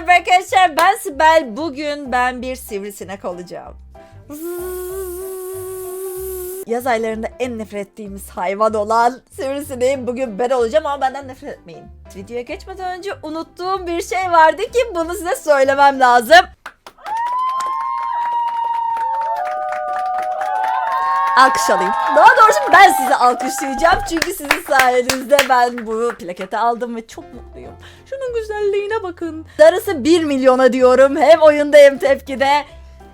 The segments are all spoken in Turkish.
merhaba arkadaşlar ben Sibel. Bugün ben bir sivrisinek olacağım. Yaz aylarında en nefret ettiğimiz hayvan olan sivrisineğim bugün ben olacağım ama benden nefret etmeyin. Videoya geçmeden önce unuttuğum bir şey vardı ki bunu size söylemem lazım. Alkış alayım. Daha doğrusu ben sizi alkışlayacağım. Çünkü sizin sayenizde ben bu plaketi aldım ve çok mutluyum. Şunun güzelliğine bakın. Darısı 1 milyona diyorum. Hem oyunda hem tepkide.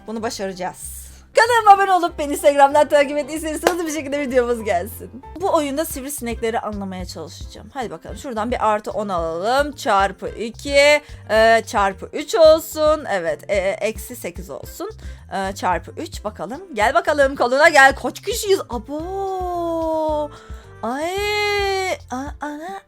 Bunu başaracağız. Kanalıma abone olup beni Instagram'dan takip ettiyseniz hızlı bir şekilde videomuz gelsin. Bu oyunda sivrisinekleri anlamaya çalışacağım. Hadi bakalım şuradan bir artı 10 alalım. Çarpı 2 e, çarpı 3 olsun. Evet e, eksi 8 olsun. E, çarpı 3 bakalım. Gel bakalım koluna gel. Kaç kişiyiz? Abo. Ay. A, ana.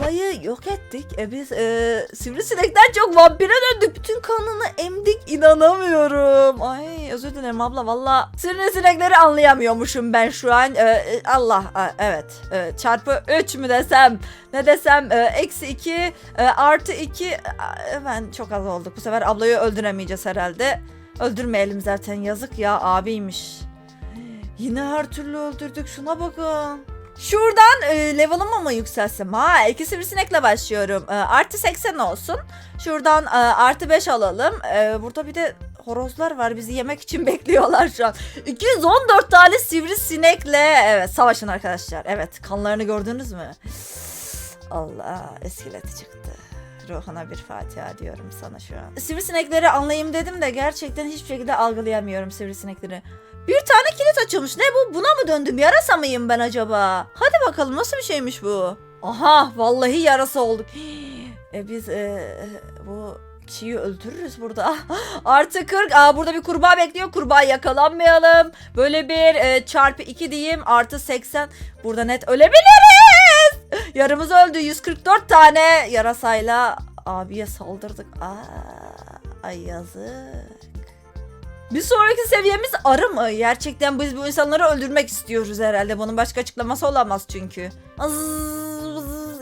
Olayı yok ettik. E biz e, sivrisinekten çok vampire döndük. Bütün kanını emdik. inanamıyorum. Ay özür dilerim abla valla. Sivrisinekleri anlayamıyormuşum ben şu an. E, e, Allah a, evet. E, çarpı 3 mü desem. Ne desem. E, eksi 2 e, artı 2. Ben çok az olduk. Bu sefer ablayı öldüremeyeceğiz herhalde. Öldürmeyelim zaten yazık ya abiymiş. Yine her türlü öldürdük şuna bakın. Şuradan e, level'ımı mı yükseltsem? Ha iki sivrisinekle başlıyorum. E, artı 80 olsun. Şuradan e, artı 5 alalım. E, burada bir de horozlar var bizi yemek için bekliyorlar şu an. 214 tane sivrisinekle evet savaşın arkadaşlar. Evet kanlarını gördünüz mü? Allah eskeleti çıktı. Ruhuna bir Fatiha diyorum sana şu an. Sivrisinekleri anlayayım dedim de gerçekten hiçbir şekilde algılayamıyorum sivrisinekleri. Bir tane kilit açılmış. Ne bu? Buna mı döndüm? Yarasa mıyım ben acaba? Hadi bakalım nasıl bir şeymiş bu? Aha vallahi yarasa olduk. E biz e, bu kişiyi öldürürüz burada. Artı 40. Aa burada bir kurbağa bekliyor. Kurbağa yakalanmayalım. Böyle bir e, çarpı 2 diyeyim. Artı 80. Burada net ölebiliriz. Yarımız öldü. 144 tane yarasayla abiye saldırdık. Aa, ay yazık. Bir sonraki seviyemiz arı mı? Gerçekten biz bu insanları öldürmek istiyoruz herhalde. Bunun başka açıklaması olamaz çünkü.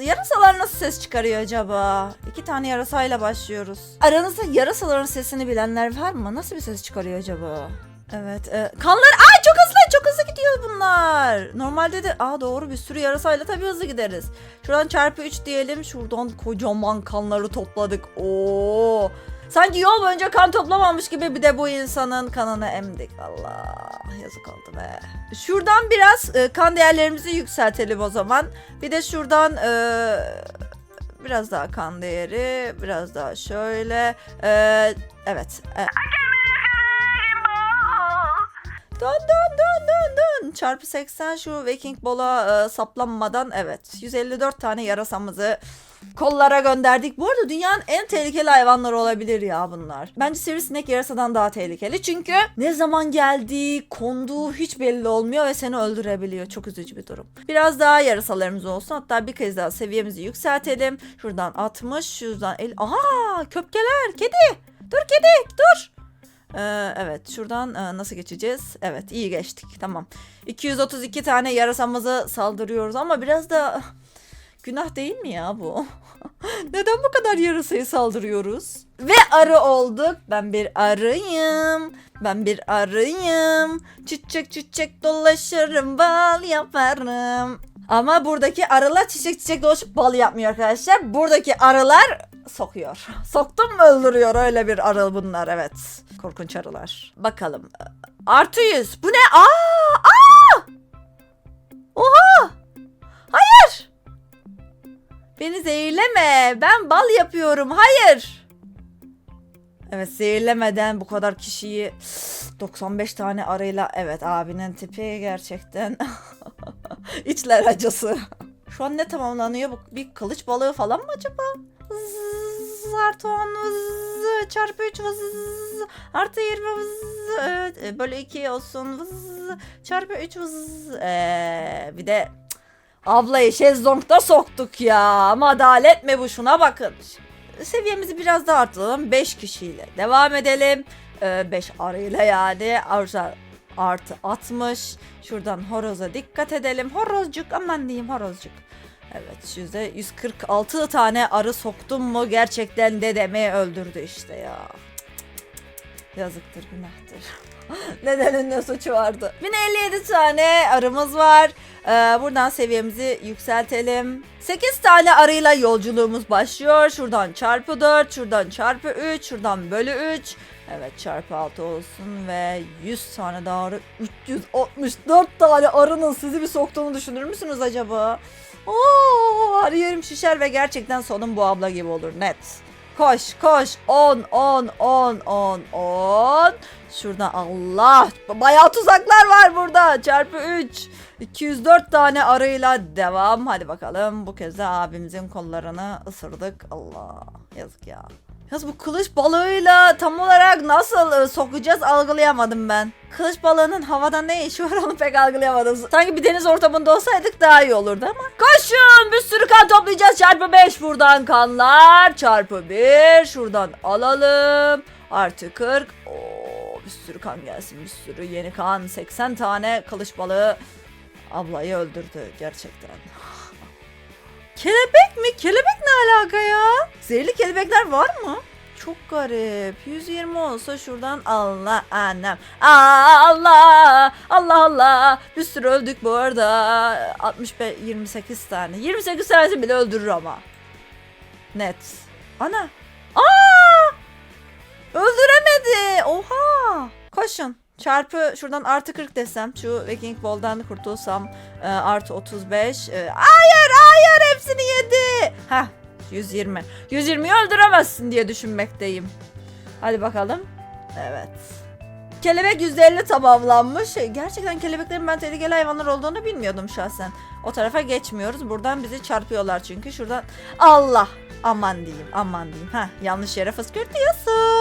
Yarasalar nasıl ses çıkarıyor acaba? İki tane yarasayla başlıyoruz. Aranızda yarasaların sesini bilenler var mı? Nasıl bir ses çıkarıyor acaba? Evet. E, kanlar ay çok hızlı çok hızlı gidiyor bunlar. Normalde de aa doğru bir sürü yarasayla tabii hızlı gideriz. Şuradan çarpı 3 diyelim. Şuradan kocaman kanları topladık. Oo. Sanki yol boyunca kan toplamamış gibi bir de bu insanın kanını emdik. Allah yazık oldu be. Şuradan biraz e, kan değerlerimizi yükseltelim o zaman. Bir de şuradan e, biraz daha kan değeri, biraz daha şöyle. E, evet. E. Dön dön dön dön dön. Çarpı 80 şu Viking Ball'a e, saplanmadan evet. 154 tane yarasamızı kollara gönderdik. Bu arada dünyanın en tehlikeli hayvanları olabilir ya bunlar. Bence sivrisinek yarasadan daha tehlikeli. Çünkü ne zaman geldiği, konduğu hiç belli olmuyor ve seni öldürebiliyor. Çok üzücü bir durum. Biraz daha yarasalarımız olsun. Hatta bir kez daha seviyemizi yükseltelim. Şuradan 60, şuradan 50. Aha köpkeler, kedi. Dur kedi, dur. Ee, evet şuradan e, nasıl geçeceğiz? Evet iyi geçtik tamam. 232 tane yarasamızı saldırıyoruz ama biraz da günah değil mi ya bu? Neden bu kadar yarasayı saldırıyoruz? Ve arı olduk. Ben bir arıyım. Ben bir arıyım. Çiçek çiçek dolaşırım bal yaparım. Ama buradaki arılar çiçek çiçek dolaşıp bal yapmıyor arkadaşlar. Buradaki arılar sokuyor. Soktum mu öldürüyor öyle bir arı bunlar evet. Korkunç arılar. Bakalım. Artı yüz. Bu ne? Aa! Aa! Oha! Beni zehirleme. Ben bal yapıyorum. Hayır. Evet zehirlemeden bu kadar kişiyi 95 tane arıyla evet abinin tipi gerçekten içler acısı. Şu an ne tamamlanıyor? Bu Bir kılıç balığı falan mı acaba? Zzz, artı 10 vız, çarpı 3 vız, artı 20 vız, evet, e, bölü 2 olsun vız, çarpı 3 vız. Ee, bir de ablayı şezlongda soktuk ya ama adalet mi bu şuna bakın. Seviyemizi biraz daha arttıralım 5 kişiyle devam edelim. 5 arıyla yani artı, artı 60. Şuradan horoza dikkat edelim. Horozcuk aman diyeyim horozcuk. Evet yüzde 146 tane arı soktum mu gerçekten dedemi öldürdü işte ya. Yazıktır günahtır. Nedenin ne suçu vardı? 1057 tane arımız var. Ee, buradan seviyemizi yükseltelim. 8 tane arıyla yolculuğumuz başlıyor. Şuradan çarpı 4, şuradan çarpı 3, şuradan bölü 3. Evet çarpı 6 olsun ve 100 tane daha arı. 364 tane arının sizi bir soktuğunu düşünür müsünüz acaba? Oo, arı yerim şişer ve gerçekten sonum bu abla gibi olur net. Koş koş. 10 10 10 10 10 Şurada Allah. Bayağı tuzaklar var burada. Çarpı 3 204 tane arıyla devam. Hadi bakalım. Bu kez de abimizin kollarını ısırdık. Allah. Yazık ya Yaz bu kılıç balığıyla tam olarak nasıl e, sokacağız algılayamadım ben. Kılıç balığının havada ne işi var onu pek algılayamadım. Sanki bir deniz ortamında olsaydık daha iyi olurdu ama. Koşun bir sürü kan toplayacağız çarpı 5 buradan kanlar çarpı 1 şuradan alalım. Artı 40 Oo, bir sürü kan gelsin bir sürü yeni kan 80 tane kılıç balığı ablayı öldürdü gerçekten. Kelebek mi? Kelebek ne alaka ya? Zehirli kelebekler var mı? Çok garip. 120 olsa şuradan Allah annem. Allah Allah Allah. Bir sürü öldük bu arada. 65 28 tane. 28 tanesi bile öldürür ama. Net. Ana. Aa! Öldüremedi. Oha. Koşun. Çarpı şuradan artı 40 desem şu Wrecking Ball'dan kurtulsam e, artı 35 e, hayır hayır hepsini yedi. Heh 120 120'yi öldüremezsin diye düşünmekteyim. Hadi bakalım. Evet. Kelebek %50 tamamlanmış. E, gerçekten kelebeklerin ben tehlikeli hayvanlar olduğunu bilmiyordum şahsen. O tarafa geçmiyoruz. Buradan bizi çarpıyorlar çünkü. Şuradan Allah aman diyeyim aman diyeyim. Heh, yanlış yere fıskırtıyorsun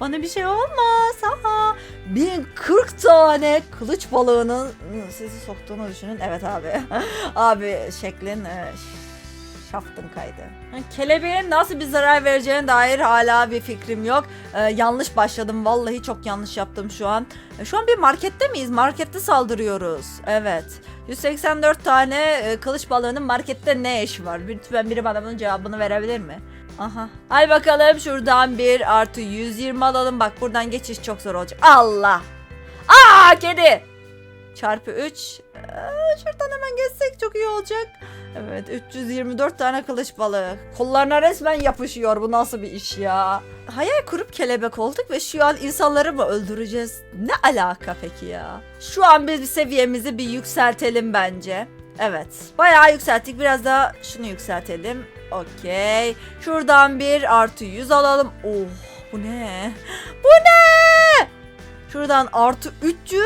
bana bir şey olmaz ha 1040 tane kılıç balığının sizi soktuğunu düşünün. Evet abi. abi şeklin e, şaftın kaydı. Kelebeğin nasıl bir zarar vereceğine dair hala bir fikrim yok. Ee, yanlış başladım. Vallahi çok yanlış yaptım şu an. E, Şu an bir markette miyiz? Markette saldırıyoruz. Evet. 184 tane e, kılıç balığının markette ne işi var? Lütfen biri bana bunun cevabını verebilir mi? Aha. Hadi bakalım şuradan bir artı 120 alalım. Bak buradan geçiş çok zor olacak. Allah. Aa kedi. Çarpı 3. şuradan hemen geçsek çok iyi olacak. Evet 324 tane kılıç balığı. Kollarına resmen yapışıyor. Bu nasıl bir iş ya? Hayal kurup kelebek olduk ve şu an insanları mı öldüreceğiz? Ne alaka peki ya? Şu an biz seviyemizi bir yükseltelim bence. Evet. Bayağı yükselttik. Biraz daha şunu yükseltelim. Okey. Şuradan bir artı 100 alalım. Oh bu ne? Bu ne? Şuradan artı 300.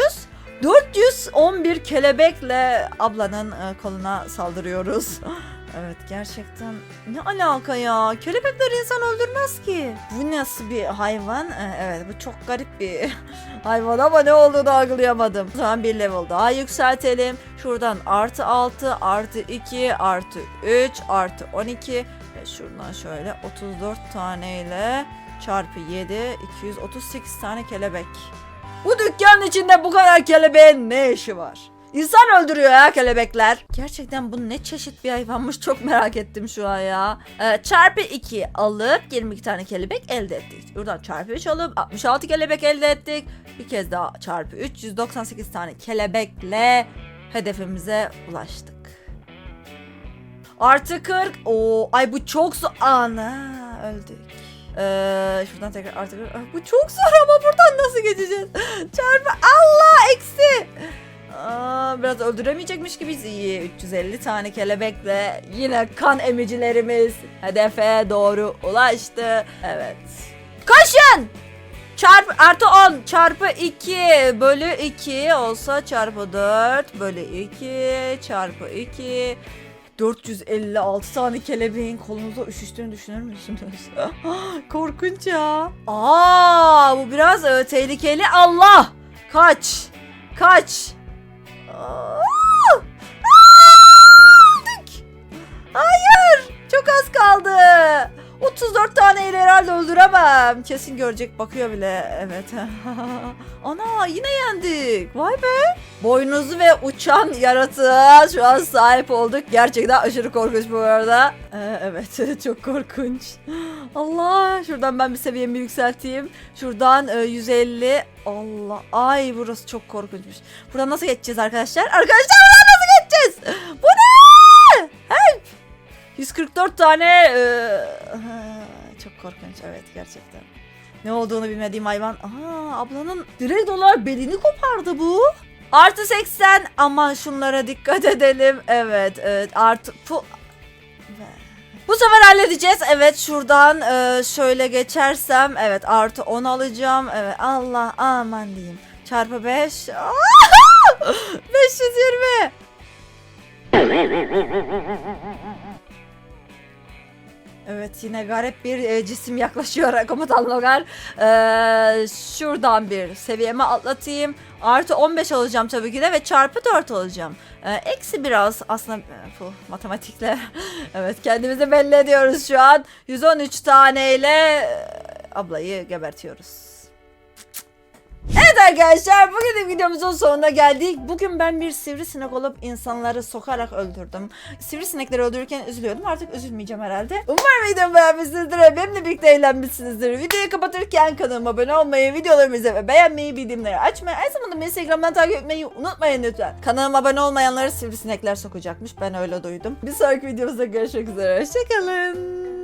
411 kelebekle ablanın e, koluna saldırıyoruz. Evet gerçekten ne alaka ya? Kelebekler insan öldürmez ki. Bu nasıl bir hayvan? E, Evet bu çok garip bir hayvan ama ne olduğunu algılayamadım. O zaman bir level daha yükseltelim. Şuradan artı 6, artı 2, artı 3, artı 12 ve şuradan şöyle 34 taneyle çarpı 7, 238 tane kelebek. Bu dükkanın içinde bu kadar kelebeğin ne işi var? İnsan öldürüyor ya kelebekler. Gerçekten bu ne çeşit bir hayvanmış çok merak ettim şu an ya. Ee, çarpı 2 alıp 22 tane kelebek elde ettik. Buradan çarpı 3 alıp 66 kelebek elde ettik. Bir kez daha çarpı 3 198 tane kelebekle hedefimize ulaştık. Artı 40. Oo, ay bu çok zor. Ana öldük. Ee, şuradan tekrar artı 40. Ay, bu çok zor ama buradan nasıl geçeceğiz? Çarpı Allah eksi. Biraz öldüremeyecekmiş gibiyiz. İyi 350 tane kelebekle yine kan emicilerimiz hedefe doğru ulaştı. Evet. Koşun! Çarpı artı 10 çarpı 2 bölü 2 olsa çarpı 4 bölü 2 çarpı 2 456 tane kelebeğin kolunuza üşüştüğünü düşünür müsünüz? Korkunç ya. Aa, bu biraz e, tehlikeli. Allah! Kaç! Kaç! Hayır! Çok az kaldı. 34 tane ile herhalde öldüremem. Kesin görecek bakıyor bile. Evet. Ana yine yendik. Vay be. Boynuzlu ve uçan yaratığa şu an sahip olduk. Gerçekten aşırı korkunç bu arada. Ee, evet çok korkunç. Allah şuradan ben bir seviyemi yükselteyim. Şuradan e, 150. Allah. Ay burası çok korkunçmuş. Buradan nasıl geçeceğiz arkadaşlar? Arkadaşlar buradan nasıl geçeceğiz? Bu ne? Help. 144 tane. e, korkunç evet gerçekten. Ne olduğunu bilmediğim hayvan. Aha ablanın direkt olarak belini kopardı bu. Artı 80 aman şunlara dikkat edelim. Evet evet artı pu... Bu sefer halledeceğiz. Evet şuradan e, şöyle geçersem evet artı 10 alacağım. Evet Allah aman diyeyim. Çarpı 5. 520. Evet yine garip bir e, cisim yaklaşıyor komutan Logar. Ee, şuradan bir seviyemi atlatayım. Artı 15 alacağım tabii ki de ve çarpı 4 alacağım. Ee, eksi biraz aslında e, bu matematikle. evet kendimizi belli ediyoruz şu an. 113 taneyle e, ablayı gebertiyoruz. Evet arkadaşlar bugün de videomuzun sonuna geldik. Bugün ben bir sivrisinek olup insanları sokarak öldürdüm. Sivrisinekleri öldürürken üzülüyordum. Artık üzülmeyeceğim herhalde. Umarım videomu beğenmişsinizdir benimle birlikte eğlenmişsinizdir. Videoyu kapatırken kanalıma abone olmayı, videolarımı izlemeyi beğenmeyi, bildirimleri açmayı, aynı zamanda Instagram'dan takip etmeyi unutmayın lütfen. Kanalıma abone olmayanları sivrisinekler sokacakmış. Ben öyle duydum. Bir sonraki videomuzda görüşmek üzere. Hoşçakalın.